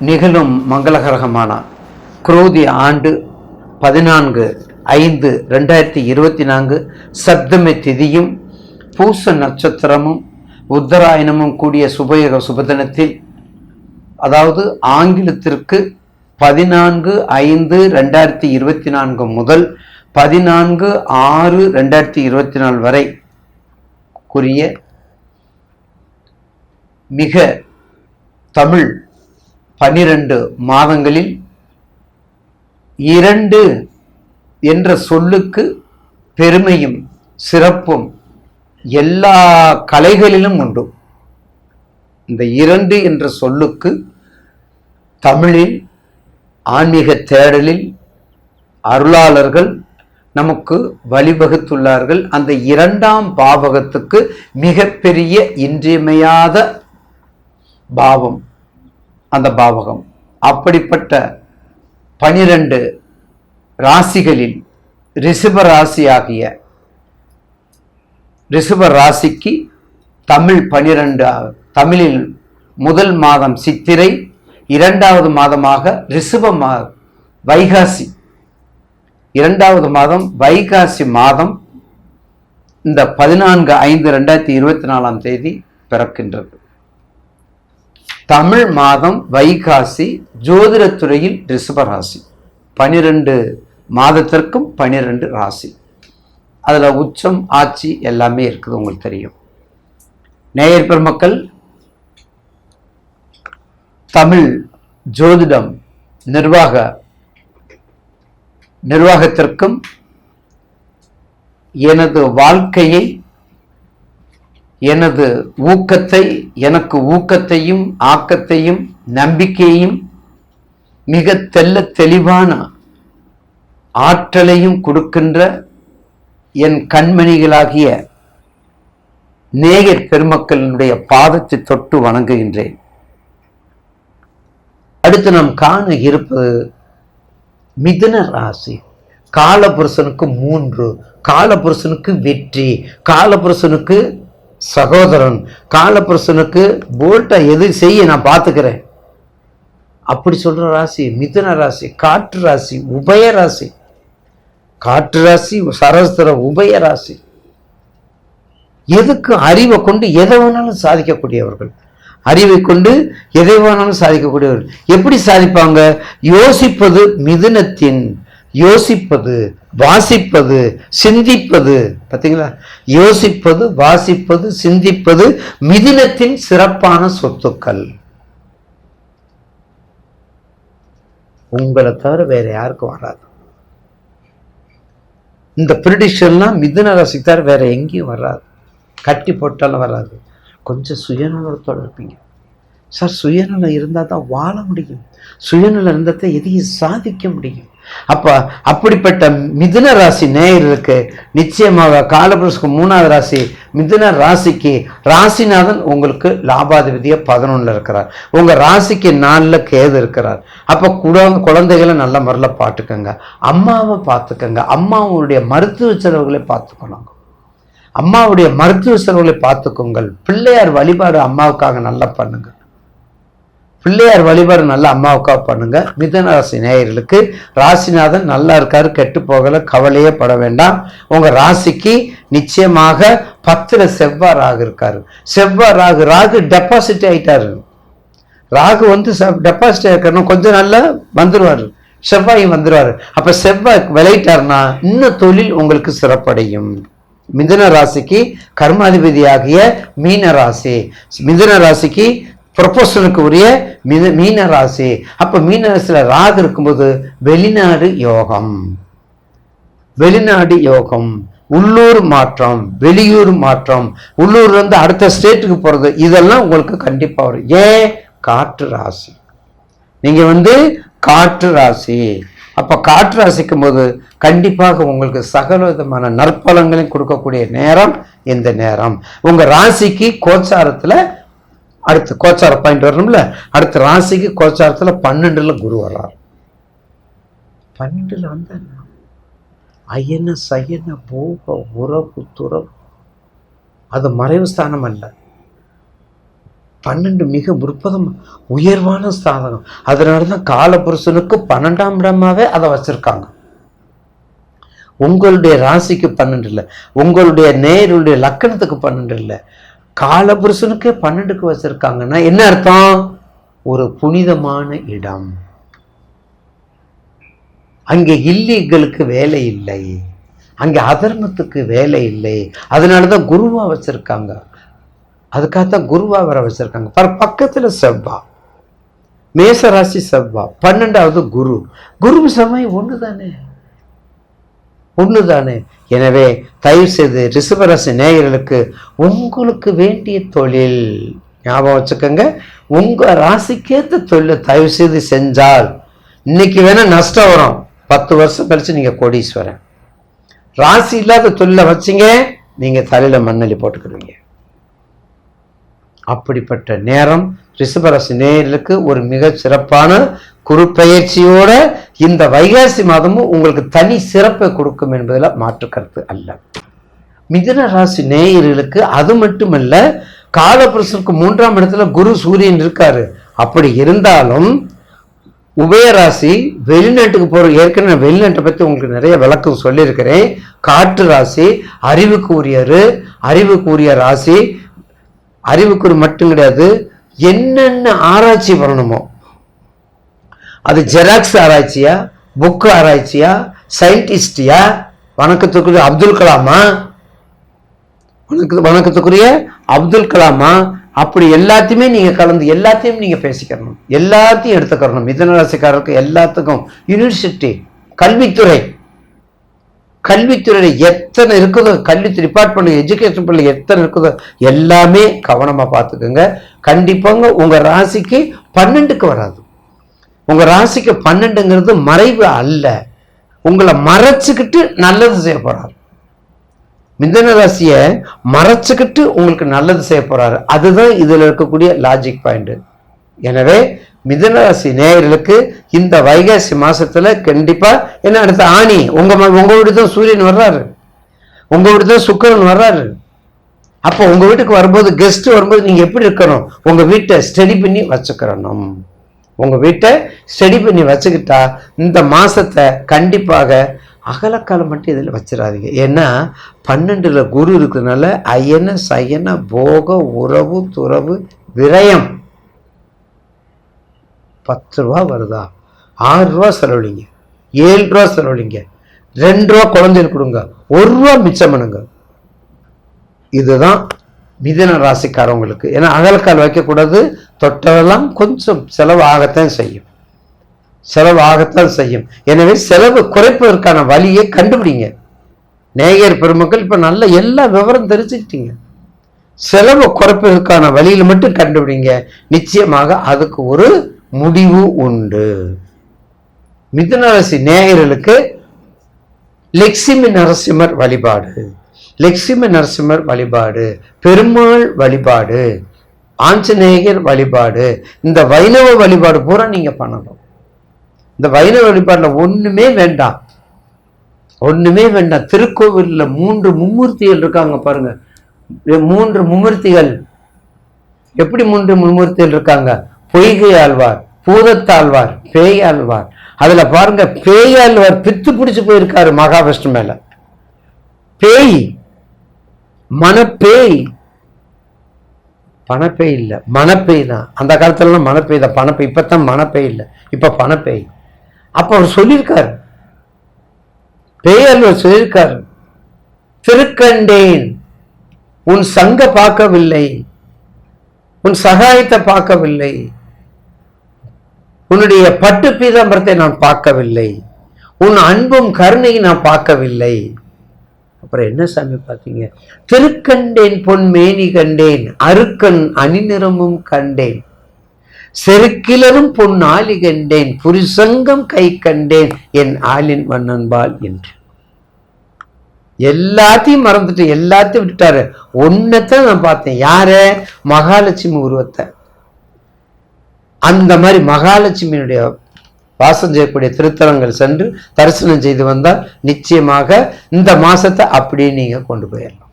நிகழும் மங்களகரகமான குரோதி ஆண்டு பதினான்கு ஐந்து ரெண்டாயிரத்தி இருபத்தி நான்கு சப்தமி திதியும் பூச நட்சத்திரமும் உத்தராயணமும் கூடிய சுபயோக சுபதினத்தில் அதாவது ஆங்கிலத்திற்கு பதினான்கு ஐந்து ரெண்டாயிரத்தி இருபத்தி நான்கு முதல் பதினான்கு ஆறு ரெண்டாயிரத்தி இருபத்தி நாலு வரை குறிய மிக தமிழ் பனிரெண்டு மாதங்களில் இரண்டு என்ற சொல்லுக்கு பெருமையும் சிறப்பும் எல்லா கலைகளிலும் உண்டு. இந்த இரண்டு என்ற சொல்லுக்கு தமிழில் ஆன்மீக தேடலில் அருளாளர்கள் நமக்கு வழிவகுத்துள்ளார்கள். அந்த இரண்டாம் பாவகத்துக்கு மிகப்பெரிய இன்றியமையாத பாவம். அந்த பாவகம். அப்படிப்பட்ட பனிரெண்டு ராசிகளில் ரிஷப ராசியாகிய ரிஷப ராசிக்கு தமிழ் பனிரெண்டு தமிழில் முதல் மாதம் சித்திரை இரண்டாவது மாதமாக ரிஷப மா வைகாசி. இரண்டாவது மாதம் வைகாசி மாதம் இந்த பதினான்கு ஐந்து ரெண்டாயிரத்தி இருபத்தி நாலாம் தேதி பிறக்கின்றது. தமிழ் மாதம் வைகாசி ஜோதிடத்துறையில் ரிஷப ராசி. பனிரெண்டு மாதத்திற்கும் பனிரெண்டு ராசி. அதில் உச்சம் ஆட்சி எல்லாமே இருக்குது உங்களுக்கு தெரியும். நேயர் பெருமக்கள் தமிழ் ஜோதிடம் நிர்வாக நிர்வாகத்திற்கும் எனது வாழ்க்கையை எனது ஊக்கத்தை எனக்கு ஊக்கத்தையும் ஆக்கத்தையும் நம்பிக்கையையும் மிக தெல்ல தெளிவான ஆற்றலையும் கொடுக்கின்ற என் கண்மணிகளாகிய நேயர் பெருமக்களினுடைய பாதத்தை தொட்டு வணங்குகின்றேன். அடுத்து நாம் காண இருப்பது மிதுன ராசி. காலபுருஷனுக்கு மூன்று காலபுருஷனுக்கு வெற்றி காலபுருஷனுக்கு சகோதரன் காலபுருஷனுக்கு போல்ட்டா எது செய்ய நான் பார்த்துக்கிறேன். அப்படி சொல்ற ராசி மிதுன ராசி காற்று ராசி உபய ராசி. காற்று ராசி சரஸ்திர உபய ராசி. எதுக்கு அறிவை கொண்டு எதை வேணாலும் சாதிக்கக்கூடியவர்கள்? அறிவை கொண்டு எதை வேணாலும் சாதிக்கக்கூடியவர்கள். எப்படி சாதிப்பாங்க? யோசிப்பது மிதுனத்தின் யோசிப்பது வாசிப்பது சிந்திப்பது. பார்த்தீங்களா யோசிப்பது வாசிப்பது சிந்திப்பது மிதினத்தின் சிறப்பான சொத்துக்கள். உங்களை தவிர வேற யாருக்கும் வராது. இந்த ப்ரிடிஷன்லாம் மிதுன ரசித்தார் வேற எங்கேயும் வராது. கட்டி போட்டாலும் வராது. கொஞ்சம் சுயநலத்தோடு இருப்பீங்க. சார் சுயநலம் இருந்தால் தான் வாழ முடியும். சுயநலம் இருந்தால் தான் எதையும் சாதிக்க முடியும். அப்போ அப்படிப்பட்ட மிதுன ராசி நேயர்களுக்கு நிச்சயமாக காலபுருஷுக்கு மூணாவது ராசி மிதுன ராசிக்கு ராசிநாதன் உங்களுக்கு லாபாதிபதியாக பதினொன்றில் இருக்கிறார். உங்கள் ராசிக்கு நாலில் கேது இருக்கிறார். அப்போ குட குழந்தைகளை நல்ல முறையில் பார்த்துக்கோங்க. அம்மாவை பார்த்துக்கோங்க. அம்மாவுடைய மருத்துவ செலவுகளை பார்த்துக்கணும். அம்மாவுடைய மருத்துவ செலவுகளை பார்த்துக்கோங்கள். பிள்ளையார் வழிபாடு அம்மாவுக்காக நல்லா பண்ணுங்கள் பிள்ளையார் வழிபாடு நல்லா அம்மாவுக்கா பண்ணுங்க. மிதன ராசி நேயர்களுக்கு ராசிநாதன் நல்லா இருக்காரு கெட்டு போகல கவலையே பட வேண்டாம். உங்க ராசிக்கு நிச்சயமாக பத்துல செவ்வாய் ராகு இருக்காரு. செவ்வாய் ராகு ராகு டெபாசிட் ஆயிட்டாரு. ராகு வந்து டெபாசிட் ஆயிருக்கணும் கொஞ்சம் நல்லா வந்துருவாரு. செவ்வாயும் வந்துருவாரு. அப்ப செவ்வாய் விளையிட்டாருன்னா இன்னும் தொழில் உங்களுக்கு சிறப்படையும். மிதுன ராசிக்கு கர்மாதிபதியாகிய மீன ராசி. மிதுன ராசிக்கு ப்ரொபோஷனுக்கு உரிய மீன மீன ராசி அப்போ மீன ராசியில் ராகு இருக்கும்போது வெளிநாடு யோகம். வெளிநாடு யோகம். உள்ளூர் மாற்றம் வெளியூர் மாற்றம். உள்ளூர்லேருந்து அடுத்த ஸ்டேட்டுக்கு போகிறது இதெல்லாம் உங்களுக்கு கண்டிப்பாக வரும். ஏன்? காற்று ராசி. நீங்கள் வந்து காற்று ராசி. அப்போ காற்று ராசிக்கும் போது கண்டிப்பாக உங்களுக்கு சகல விதமான நற்பலங்களையும் கொடுக்கக்கூடிய நேரம் இந்த நேரம். உங்கள் ராசிக்கு கோச்சாரத்தில் அடுத்து கோச்சார பாயிண்ட் வரணும்ல. அடுத்து ராசிக்கு கோச்சாரத்துல பன்னெண்டுல குரு வர்றார். பன்னெண்டுல வந்து அயன சயன போக உறவு துறவு. அது மறைவு ஸ்தானம் அல்ல. பன்னெண்டு மிக முற்பதம் உயர்வான ஸ்தானம் அதனால தான் காலபுருஷனுக்கு பன்னெண்டாம் இடமாவே அதை வச்சிருக்காங்க. உங்களுடைய ராசிக்கு பன்னெண்டு இல்லை. உங்களுடைய நேருடைய லக்கணத்துக்கு பன்னெண்டு இல்லை. காலபுருஷனுக்கே பன்னெண்டுக்கு வச்சிருக்காங்கன்னா என்ன அர்த்தம்? ஒரு புனிதமான இடம். அங்கே இல்லீகளுக்கு வேலை இல்லை. அங்கே அதர்மத்துக்கு வேலை இல்லை. அதனால தான் குருவா அதுக்காக அதுக்காகத்தான் குருவா வர வச்சிருக்காங்க. பர பக்கத்தில் செவ்வா. மேசராசி செவ்வா. பன்னெண்டாவது குரு. குரு செவ்வாய் ஒன்று தானே ஒன்று தானே எனவே தயவு செய்து ரிஷபராசி நேயர்களுக்கு உங்களுக்கு வேண்டிய தொழில் ஞாபகம் வச்சுக்கோங்க. உங்க ராசிக்கேற்ற தொழிலை தயவு செய்து செஞ்சால் இன்னைக்கு வேணா நஷ்டம் வரும். பத்து வருஷம் கழிச்சு நீங்க கோடீஸ்வரன். ராசி இல்லாத தொழிலை வச்சீங்க. நீங்க தலையில மண்ணலி போட்டுக்கிடுவீங்க. அப்படிப்பட்ட நேரம் ரிஷபராசி நேயர்களுக்கு ஒரு மிக சிறப்பான குறுப்பெயர்ச்சியோட இந்த வைகாசி மாதமும் உங்களுக்கு தனி சிறப்பை கொடுக்கும் என்பதில் மாற்று கருத்து அல்ல. மிதுன ராசி நேயர்களுக்கு அது மட்டுமல்ல காலபுருஷனுக்கு மூன்றாம் இடத்துல குரு சூரியன் இருக்காரு. அப்படி இருந்தாலும் உபயராசி வெளிநாட்டுக்கு போகிற ஏற்கனவே நான் வெளிநாட்டை பற்றி உங்களுக்கு நிறைய விளக்கம் சொல்லியிருக்கிறேன். காற்று ராசி அறிவுக்கு அறிவுக்குரிய அறிவுக்கு உரிய ராசி அறிவுக்குறி மட்டும் கிடையாது என்னென்ன ஆராய்ச்சி பண்ணணுமோ அது ஜெராக்ஸ் ஆராய்ச்சியா புக் ஆராய்ச்சியா சயின்டிஸ்டியா வணக்கத்துக்குரிய அப்துல் கலாமா வணக்க வணக்கத்துக்குரிய அப்துல் கலாமா அப்படி எல்லாத்தையுமே நீங்கள் கலந்து எல்லாத்தையும் நீங்கள் பேசிக்கணும் எல்லாத்தையும் எடுத்துக்கணும் மிதன ராசிக்காரருக்கு எல்லாத்துக்கும். யூனிவர்சிட்டி கல்வித்துறை. கல்வித்துறையில எத்தனை இருக்குதோ கல்வி டிபார்ட்மெண்ட் எஜுகேஷன் பிள்ளை எத்தனை இருக்குதோ எல்லாமே கவனமா பார்த்துக்கோங்க. கண்டிப்பாங்க உங்க ராசிக்கு பன்னெண்டுக்கு வராது. உங்க ராசிக்கு பன்னெண்டுங்கிறது மறைவு அல்ல. உங்களை மறைச்சுக்கிட்டு நல்லது செய்ய போறாரு. மிதன ராசியை மறைச்சுக்கிட்டு உங்களுக்கு நல்லது செய்ய போறாரு. அதுதான் இதுல இருக்கக்கூடிய லாஜிக் பாயிண்ட் எனவே மிதனராசி நேயர்களுக்கு இந்த வைகாசி மாசத்துல கண்டிப்பா என்ன அடுத்த ஆணி உங்க ம- உங்க வீடு தான் சூரியன் வர்றாரு. உங்க வீடு தான் சுக்கிரன் வர்றாரு. அப்போ உங்க வீட்டுக்கு வரும்போது கெஸ்ட் வரும்போது நீங்க எப்படி இருக்கணும்? உங்க வீட்டை ஸ்டடி பண்ணி வச்சுக்கிறணும். உங்க வீட்டை ஸ்டடி பண்ணி வச்சுக்கிட்டா இந்த மாசத்தை கண்டிப்பாக அகலக்காலம் மட்டும் இதில் வச்சிடாதீங்க. ஏன்னா பன்னெண்டுல குரு இருக்கிறதுனால அயன சயன போக உறவு துறவு விரயம் பத்து ரூபா வருதா? ஆறு ரூபா செலவழிங்க ஏழு ரூபா செலவழிங்க ரெண்டு ரூபா குழந்தைக்கு கொடுங்க. ஒரு ரூபா மிச்சம் பண்ணுங்க. இதுதான் மிதன ராசிக்காரவங்களுக்கு. ஏன்னா அகலக்கால் வைக்கக்கூடாது. தொட்டதெல்லாம் கொஞ்சம் செலவு ஆகத்தான் செய்யும். செலவு ஆகத்தான் செய்யும். எனவே செலவு குறைப்பதற்கான வழியை கண்டுபிடிங்க. நேயர் பெருமக்கள் இப்போ நல்ல எல்லா விவரம் தெரிஞ்சுக்கிட்டீங்க. செலவு குறைப்பதற்கான வழியில் மட்டும் கண்டுபிடிங்க. நிச்சயமாக அதுக்கு ஒரு முடிவு உண்டு. மிதுனரசி நேயர்களுக்கு லெக்ஸிமி நரசிம்மர் வழிபாடு. லெக்ஸிமி நரசிம்மர் வழிபாடு. பெருமாள் வழிபாடு. ஆஞ்சநேயர் வழிபாடு. இந்த வைணவ வழிபாடு பூரா நீங்க பண்ணணும். இந்த வைணவ வழிபாடுல ஒண்ணுமே வேண்டாம். ஒண்ணுமே வேண்டாம். திருக்கோவிலில் மூன்று மும்மூர்த்திகள் இருக்காங்க பாருங்க. மூன்று மும்மூர்த்திகள். எப்படி மூன்று மும்மூர்த்திகள் இருக்காங்க? பொய்கை ஆழ்வார் பூதத்தாழ்வார் பேயாழ்வார் அதுல பாருங்க பேயாழ்வார் பித்து பிடிச்சு போயிருக்காரு மகாவிஷ்ணு மேல. பேய் மனப்பேய் பணப்பேய் இல்ல மனப்பேய் தான். அந்த காலத்துலலாம் மனப்பேய் தான் பணப்பேய். இப்பதான் மனப்பேய் இல்ல இப்ப பணப்பேய். அப்போ அவர் சொல்லியிருக்காரு. பேயாழ்வார் சொல்லியிருக்காரு. திருக்கண்டேன் உன் சங்க பார்க்கவில்லை. உன் சகாயத்தை பார்க்கவில்லை. உன்னுடைய பட்டு பீதாம்பரத்தை நான் பார்க்கவில்லை. உன் அன்பும் கருணையை நான் பார்க்கவில்லை. அப்புறம் என்ன சாமி பார்த்தீங்க? திருக்கண்டேன் பொன் மேனி கண்டேன் அருக்கன் அணிநிறமும் கண்டேன். செருக்கிலரும் பொன் ஆலி கண்டேன் புரிசங்கம் கை கண்டேன் என் ஆளின் மன்னன்பால் என்று. எல்லாத்தையும் மறந்துட்டு எல்லாத்தையும் விட்டுட்டாரு. ஒன்னத்தான் நான் பார்த்தேன். யார? மகாலட்சுமி உருவத்தை. அந்த மாதிரி மகாலட்சுமியினுடைய வாசம் செய்யக்கூடிய திருத்தலங்கள் சென்று தரிசனம் செய்து வந்தால் நிச்சயமாக இந்த மாதத்தை அப்படியே நீங்கள் கொண்டு போயிடலாம்.